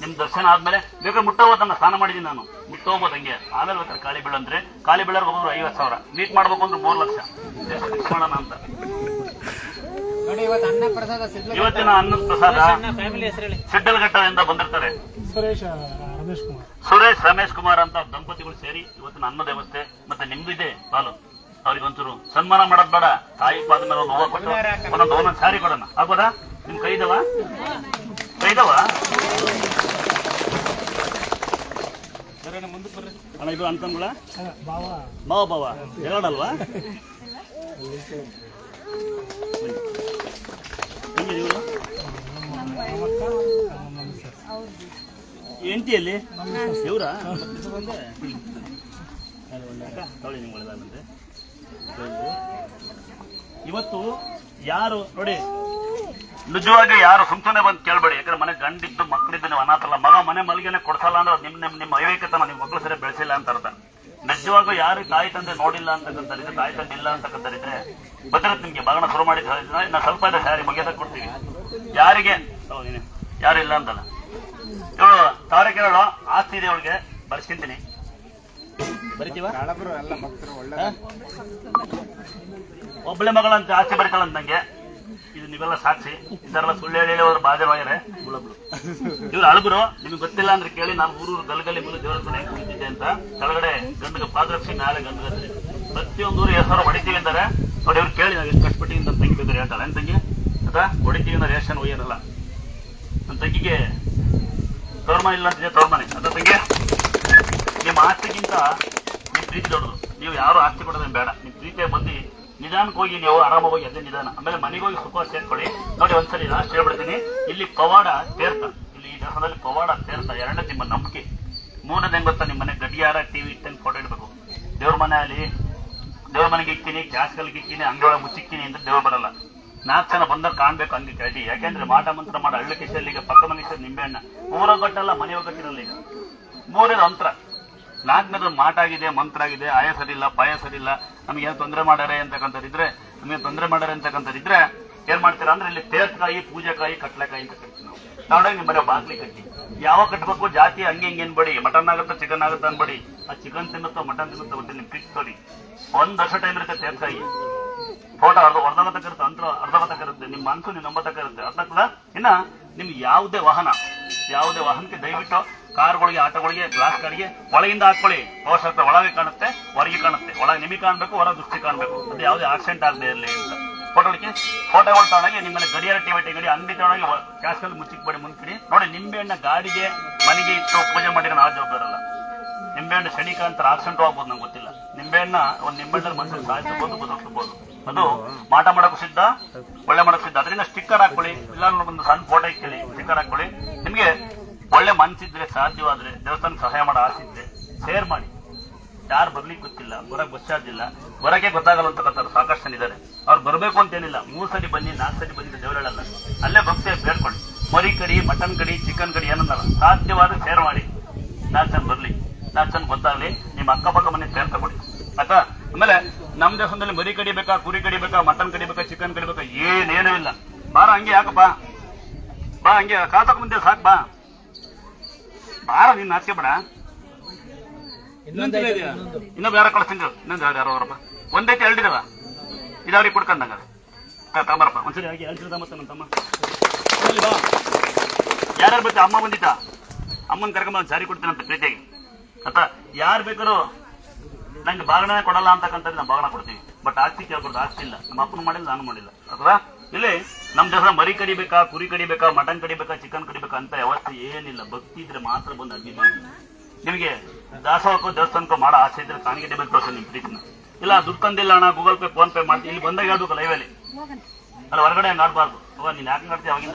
ನಿಮ್ ದರ್ಶನ ಆದ್ಮೇಲೆ ಬೇಕಾದ್ರೆ ಮುಟ್ಟೋಗೋದನ್ನ ಸ್ನಾನ ಮಾಡಿದೀನಿ ನಾನು. ಮುಟ್ಟೋಗ್ಬೋದು ಹಂಗೆ. ಆಮೇಲೆ ಬೇಕಾದ್ರೆ ಕಾಳಿ ಬೀಳು ಅಂದ್ರೆ ಕಾಳಿ ಬೀಳೋರ್ಗೆ ಒಬ್ಬರು ಐವತ್ ಸಾವಿರ. ಮೀಟ್ ಮಾಡ್ಬೇಕು ಅಂದ್ರೆ ಮೂರು ಲಕ್ಷ. ಮಾಡೋಣ ಅಂತ. ನೋಡಿ ಇವತ್ತು ಅನ್ನ ಪ್ರಸಾದ ಇವತ್ತಿನ ಅನ್ನದ ಹೆಸರು ಬಂದಿರ್ತಾರೆ. ಸುರೇಶ್ ರಮೇಶ್ ಕುಮಾರ್. ಸುರೇಶ್ ರಮೇಶ್ ಕುಮಾರ್ ಅಂತ ದಂಪತಿಗಳು ಸೇರಿ ಇವತ್ತಿನ ಅನ್ನ ದೇವಸ್ಥೆ ಮತ್ತೆ ನಿಮ್ದು ಇದೆ ಪಾಲು ಅವ್ರಿಗೆ ಒಂಚೂರು ಸನ್ಮಾನ ಮಾಡೋದ್ ಬೇಡ. ತಾಯಿ ಪಾದ ಮೇಲೆ ಒಂದು ಹೂವು ಕೊಟ್ಟು ಒಂದೊಂದು ಒಂದೊಂದು ಸಾರಿ ಕೊಡೋಣ. ಆಗ್ಬೋದಾ? ನಿಮ್ ಕೈ ಇದಾವ? ಅಣ್ಣ ಇದು ಅಂತಂಗಳ ಬಾವ ಮಾವ. ಬಾವ ಜಗಳಲ್ವಾ ಎಂಟಿಯಲ್ಲಿ ಇವರ? ಇವತ್ತು ಯಾರು ನೋಡಿ ನಿಜವಾಗಿ ಯಾರು ಸುಮ್ಸನೆ ಬಂದು ಕೇಳ್ಬೇಡಿ ಯಾಕಂದ್ರೆ ಮನೆ ಗಂಡಿದ್ದು ಮಕ್ಕಳಿದ್ದು ನೀವು ಅನಾಥಲ್ಲ ಮಗ ಮನೆ ಮಲ್ಗೆನೆ ಕೊಡ್ಸಲ್ಲ ಅಂದ್ರೆ ನಿಮ್ಮ ನಿಮ್ ನಿಮ್ ನಿಮ್ಮ ನಿಮ್ ನಿಮ್ಮ ಮಕ್ಕಳು ಸರಿ ಬೆಳೆಸಿಲ್ಲ ಅಂತ ಅರ್ಥ. ನಿಜವಾಗೂ ಯಾರು ತಾಯಿ ತಂದೆ ನೋಡಿಲ್ಲ ಅಂತಕ್ಕಂಥರಿದ್ರೆ ತಾಯಿ ತಂದೆ ಇಲ್ಲ ಅಂತಕ್ಕಂಥರಿದ್ರೆ ಭದ್ರತೆ ನಿಮ್ಗೆ ಬಾಗಣ ಶುರು ಮಾಡಿ ನಾ ಸ್ವಲ್ಪ ಇದೆ ಸ್ಯಾರಿ ಮುಗಿಯೋದ ಕೊಡ್ತೀವಿ. ಯಾರಿಗೆ? ಯಾರು ಇಲ್ಲ ಅಂತಲ್ಲ. ಇವಳು ತಾರೆ ಕೇಳೋ ಆಸ್ತಿ ಇದೆ ಅವಳಿಗೆ ಬರ್ಸ್ಕೊಂತೀನಿ. ಬರಿತೀವ? ಕಳಬ್ರು ಎಲ್ಲ ಭಕ್ತರು ಒಳ್ಳೆ ಒಬ್ಬಳೆ ಮಗಳಂತ ಆಸ್ತಿ ಬರೀತಾಳಂತ ನಂಗೆ. ಇದು ನೀವೆಲ್ಲ ಸಾಕ್ಷಿ. ಇದರೆಲ್ಲ ಸುಳ್ಳು ಹೇಳಿ ಹೇಳಿ ಅವ್ರು ಬಾಜೆ ಹೋಗ್ಯಾರೆ ಗುಳಬ್ರು ಇವ್ರು ಅಳಬ್ರು, ನಿಮ್ಗೆ ಗೊತ್ತಿಲ್ಲ ಅಂದ್ರೆ ಕೇಳಿ ನಾನು ಊರೂರು ಗಲ್ಗಲ್ಲಿ ಮುಂದೆ ದೇವರ ಹತ್ರ ಹೆಂಗ್ ಕುಂತಿದ್ದೆ ಅಂತ ಕೆಳಗಡೆ ಗಂಡಗ ಪಾದರಕ್ಷಿ ಮೇಲೆ ಗಂಡಗತ್ರಿ ಪ್ರತಿಯೊಂದು ಊರು ಹೆಸರು ಹೊಡಿತೀವಿ ಅಂತಾರೆ. ನೋಡಿ ಅವ್ರು ಕೇಳಿ ನಾವು ಎಷ್ಟು ಕಷ್ಟಪಟ್ಟಿ ಅಂತ ತಂಗಿ ಬೇಕಾದ್ರೆ ಹೇಳ್ತಾಳೆ ಏನ್ ತಂಗಿ ಅಥವಾ ಹೊಡಿತೀವಿ ಅಂದ್ರೆ ರೇಷನ್ ಒಯ್ಯೋದಲ್ಲ ನನ್ನ ತಂಗಿಗೆ ತೋರ್ಮನೆ ಇಲ್ಲ ಅಂತಿದೆ, ತೋರ್ಮನೆ. ಅದ ತಂಗಿ, ನಿಮ್ಮ ಆಸ್ತಿಗಿಂತ ನಿಮ್ಮ ಪ್ರೀತಿ ದೊಡ್ಡದು. ನೀವು ಯಾರು ಆಸ್ತಿ ಕೊಡೋದೇನು ಬೇಡ. ನಿಮ್ಮ ಪ್ರೀತಿಯ ಬಂದು ನಿಧಾನಕ್ಕೆ ಹೋಗಿ ನೀವು ಆರಾಮಾಗಿ ಅದೇ ನಿಧಾನ. ಆಮೇಲೆ ಮನೆಗೆ ಹೋಗಿ ಸುಖ ಸೇರ್ಕೊಳ್ಳಿ. ನೋಡಿ ಒಂದ್ಸರಿ ಲಾಸ್ಟ್ ಹೇಳ್ಬಿಡ್ತೀನಿ. ಇಲ್ಲಿ ಪವಾಡ ತೇರ್ಥ ಇಲ್ಲಿ ಈ ದೇಶದಲ್ಲಿ ಪವಾಡ ತೇರ್ಥ ಎರಡನೇ ನಿಮ್ಮ ನಂಬಿಕೆ. ಮೂರನೇ ಹೆಂಗ್ ನಿಮ್ಮ ಮನೆ ಗಡಿಯಾರ, ಟಿವಿ ಇಟ್ಟಂಗೆ ಫೋಟೋ ಇಡಬೇಕು. ದೇವ್ರ ಮನೆಯಲ್ಲಿ ದೇವ್ರ ಮನೆಗೆ ಇಕ್ತೀನಿ ಗ್ಯಾಸ್ಗಳಿಗೆ ಇಕ್ತೀನಿ ಅಂಗಡಿಯೊಳಗೆ ಮುಚ್ಚಿಕ್ತೀನಿ ಅಂತ ದೇವ್ರು ಬರಲ್ಲ. ನಾಲ್ಕು ಜನ ಬಂದಾಗ ಕಾಣ್ಬೇಕು ಹಂಗೆ ಕೇಳಿ ಯಾಕೆಂದ್ರೆ ಮಾಟ ಮಂತ್ರ ಮಾಡ. ಹಳ್ಳಿ ಕಿಶಲ್ಲಿ ಈಗ ಪಕ್ಕ ಮನೆ ನಿಂಬೆಹಣ್ಣ ಊರ ಗಟ್ಟಲ್ಲ, ಮನೆ ಒಗ್ಗಟ್ಟಿರಲ್ಲ ಈಗ. ಮೂರನೇದು ಅಂತ್ರ ನಾಲ್ಕನೇದು ಮಾಟ ಆಗಿದೆ ಮಂತ್ರ ಆಗಿದೆ. ಆಯ ಸರಿಲ್ಲ ಪಾಯ ಸರಿಲ್ಲ ನಮಗೆ ಏನು ತೊಂದರೆ ಮಾಡ್ಯಾರೆ ಅಂತಕ್ಕಂಥದ್ದಿದ್ರೆ, ನಮಗೆ ತೊಂದರೆ ಮಾಡ್ಯಾರೆ ಅಂತಕ್ಕಂಥದ್ದಿದ್ರೆ, ಏನ್ ಮಾಡ್ತೀರಾ ಅಂದ್ರೆ ಇಲ್ಲಿ ತೇರ್ಕಾಯಿ ಪೂಜೆಕಾಯಿ ಕಟ್ಲೆಕಾಯಿ ಅಂತ ಕಟ್ತೀವಿ ನಾವು. ನಾವು ನಿಮ್ಮ ಮನೆ ಬಾಗ್ಲಿ ಕಟ್ಟಿ. ಯಾವ ಕಟ್ಬೇಕು ಜಾತಿ ಹಂಗೆ ಹಿಂಗೆ ಬಿಡಿ ಮಟನ್ ಆಗುತ್ತಾ ಚಿಕನ್ ಆಗುತ್ತಾ ಅನ್ಬೇಡಿ. ಆ ಚಿಕನ್ ತಿನ್ನುತ್ತೋ, ಮಟನ್ ತಿನ್ನುತ್ತೋ ಗೊತ್ತಿಲ್ಲ ನಿಮ್ ಫಿಕ್ಸ್ ಕೊಡಿ ಒಂದ್ ವರ್ಷ ಟೈಮ್ ಇರುತ್ತೆ ತೇರ್ಕಾಯಿ ಫೋಟೋ ಅರ್ಧ ಅರ್ಧ ಬತಕ ಇರುತ್ತೆ ಅಂತರ ಅರ್ಧ ಬತಕ ಇರುತ್ತೆ ನಿಮ್ಮ ಮನಸ್ಸು ನಿಮ್ಮ ಒಂಬತ್ತಕ ಇರುತ್ತೆ. ಅರ್ಥ ಕೂಡ ಇನ್ನ ನಿಮ್ಗೆ ಯಾವುದೇ ವಾಹನ, ಯಾವುದೇ ವಾಹನಕ್ಕೆ ದಯವಿಟ್ಟು ಕಾರ್ಗಳಿಗೆ, ಆಟೋಗಳಿಗೆ ಗ್ಲಾಸ್ ಗಾಡಿಗೆ ಒಳಗಿಂದ ಹಾಕೊಳ್ಳಿ. ಅವಶ್ಯಕತೆ ಒಳಗೆ ಕಾಣುತ್ತೆ, ಹೊರಗೆ ಕಾಣುತ್ತೆ. ಒಳಗೆ ನಿಮಗೆ ಕಾಣಬೇಕು ಹೊರ ದೃಷ್ಟಿ ಕಾಣಬೇಕು. ಅದು ಯಾವುದೇ ಆಕ್ಸಿಡೆಂಟ್ ಆಗದೆ ಇರಲಿ ಅಂತ. ಫೋಟೋಗಳಿಗೆ ಫೋಟೋಗಳು ತಗೊಂಡಾಗ ನಿಮ್ಮನ್ನ ಗಡಿಯಾರ ಟಿವಿ ಗಡಿ, ಅಂಗಡಿ ತಗೊಂಡಾಗ ಮುಚ್ಚಿಕ್ ಮುಚ್ಚಿಕ್ಬೇಡಿ ಮುಂದ್ಕಿಡಿ ನೋಡಿ, ನಿಂಬೆಹಣ್ಣ ಗಾಡಿಗೆ, ಮನೆಗೆ ಇಟ್ಟು ಪೂಜೆ ಮಾಡಿರೋ ನಾವು ಜವಾಬ್ದಾರಲ್ಲ ನಿಂಬೆಹಣ್ಣು ಶನಿಕಾಂತರ ಆಕ್ಸಿಡೆಂಟ್ ಆಗ್ಬೋದು ನಂಗೆ ಗೊತ್ತಿಲ್ಲ. ನಿಂಬೆಹಣ್ಣ ಒಂದ್ ನಿಂಬೆಹಣ್ಣಲ್ಲಿ ಮನುಷ್ಯನ ಸಾಯಿಸಬಹುದು ಬದುಕಬಹುದು ಅದು ಮಾಟ ಮಾಡಕ್ಕೂ ಸಿದ್ಧ, ಒಳ್ಳೆ ಮಾಡೋಕ್ಕೂ ಸಿದ್ಧ. ಅದರಿಂದ ಸ್ಟಿಕ್ಕರ್ ಹಾಕೊಳ್ಳಿ ಇಲ್ಲ ಒಂದು ಸಣ್ಣ ಫೋಟೋ ಇಕ್ಕಿಳಿ ಸ್ಟಿಕ್ಕರ್ ಹಾಕೊಳ್ಳಿ ಒಳ್ಳೆ ಮನ್ಸಿದ್ರೆ, ಸಾಧ್ಯವಾದ್ರೆ ದೇವಸ್ಥಾನ ಸಹಾಯ ಮಾಡೋ ಆಸೆ ಇದ್ರೆ ಶೇರ್ ಮಾಡಿ. ಯಾರು ಬರ್ಲಿಕ್ಕೆ ಗೊತ್ತಿಲ್ಲ, ಬರಕ್ ಬಸ್ ಚಾರ್ಜ್ ಇಲ್ಲ ಬರಕ್ಕೆ ಗೊತ್ತಾಗಲ್ಲ ಸಾಕಷ್ಟು ಜನ ಇದ್ದಾರೆ. ಅವ್ರು ಬರಬೇಕು ಅಂತೇನಿಲ್ಲ ಮೂರ್ ಸರಿ ಬನ್ನಿ, ನಾಲ್ಕು ಸರಿ ಬನ್ನಿ ದೇವ್ರು ಹೇಳಲ್ಲ ಅಲ್ಲೇ. ಭಕ್ತಿ ಬೇಡ್ಕೊಂಡು ಮರಿ ಕಡಿ, ಮಟನ್ ಕಡಿ ಚಿಕನ್ ಕಡಿ ಏನನ್ನಲ್ಲ ಸಾಧ್ಯವಾದ್ರೆ ಶೇರ್ ಮಾಡಿ. ನಾಲ್ಕು ಜನ ಬರ್ಲಿ, ನಾಲ್ಕು ಜನ ಗೊತ್ತಾಗ್ಲಿ ನಿಮ್ಮ ಅಕ್ಕಪಕ್ಕ ಮನೆ ಸೇರ್ ತಗೊಳ್ಳಿ. ಆಯ್ತಾ? ಆಮೇಲೆ ನಮ್ಮ ದೇಶದಲ್ಲಿ ಮರಿ ಕಡಿಬೇಕಾ ಕುರಿ ಕಡಿಬೇಕಾ ಮಟನ್ ಕಡಿಬೇಕಾ ಚಿಕನ್ ಕಡಿಬೇಕಾ ಏನೇನೂ ಇಲ್ಲ. ಬಾರ ಹಂಗೆ ಯಾಕಪ್ಪ? ಬಾ ಹಂಗೆ ಕಾತಕ ಮುಂದೆ ಸಾಕ್, ಬಾ. ಬಾರ ನೀನ್ ನಾಚಿಕೆ ಬೇಡ. ಇನ್ನೊಬ್ಬ ಯಾರೋ ಕಳಿಸ್ತೀನಿ ಇನ್ನೊಂದು. ಯಾರು ಯಾರೋ ಅವರಪ್ಪ. ಒಂದೈತೆ ಎರಡಿದಾವ ಇದಾವ್ರಿಗೆ ಕೊಡ್ಕಂದಂಗ ತಗೊಂಬರಪ್ಪ. ಒಂದ್ಸರಿ ಹಾಗೆ ಹೇಳ್ತಿರ್ದ ಮತ್ತೆ ನನ್ನ ತಮ್ಮ. ಯಾರ್ಯಾರು ಬರ್ತೀವಿ ಅಮ್ಮ ಬಂದಿತ್ತ ಅಮ್ಮನ ಕರ್ಕೊಂಬ ಸಾರಿ ಕೊಡ್ತೀನಂತ ಅಂತ ಪ್ರೀತಿಯಾಗಿ. ಆತ ಯಾರು ಬೇಕಾದ್ರು ನಂಗೆ ಬಾಗಣ ಕೊಡಲ್ಲ ಅಂತಕ್ಕಂಥದ್ದು ನಾವು ಬಾಗಣ ಕೊಡ್ತೀವಿ ಬಟ್ ಆಸ್ತಿ ಕೇಳ್ಕೊಡ್ದು ಆಸ್ತಿ ಇಲ್ಲ. ನಮ್ಮ ಅಪ್ಪನ ಮಾಡಿಲ್ಲ ನಾನು ಮಾಡಿಲ್ಲ. ಅಥವಾ ಇಲ್ಲಿ ನಮ್ಮ ದೇಶ ಮರಿ ಕಡಿಬೇಕಾ, ಕುರಿ ಕಡಿಬೇಕಾ, ಮಟನ್ ಕಡಿಬೇಕಾ ಚಿಕನ್ ಕಡಿಬೇಕಾ ಅಂತ ಯಾವತ್ತು ಏನಿಲ್ಲ. ಭಕ್ತಿ ಇದ್ರೆ ಮಾತ್ರ ಬಂದು ಅಡ್ಡಿ ಮಾಡಿ ನಿಮಗೆ ದಾಸೋಹಕ್ಕೂ ದೇವಸ್ಥಾನಕ್ಕೂ ಮಾಡೋ ಆಸೆ ಇದ್ರೆ ಕಾಣಿಗೆ ಡೆಬಿಟ್ ತೋರಿಸಿ ನಿಮ್ಮ ಪ್ರೀತಿನ. ಇಲ್ಲ, ದುಡ್ಡು ತಂದಿಲ್ಲ ಅಣ್ಣ, ಗೂಗಲ್ ಪೇ ಫೋನ್ ಪೇ ಮಾಡ್ತೀನಿ ಇಲ್ಲಿ ಬಂದಾಗ ಹೇಳ್ಬೇಕು ಲೈವಲ್ಲಿ ಅಲ್ಲ. ಹೊರಗಡೆ ಹಂಗೆ ಅವ ನೀನು ಯಾಕೆ ಮಾಡ್ತೀವಿ ಅವಾಗಿಂದ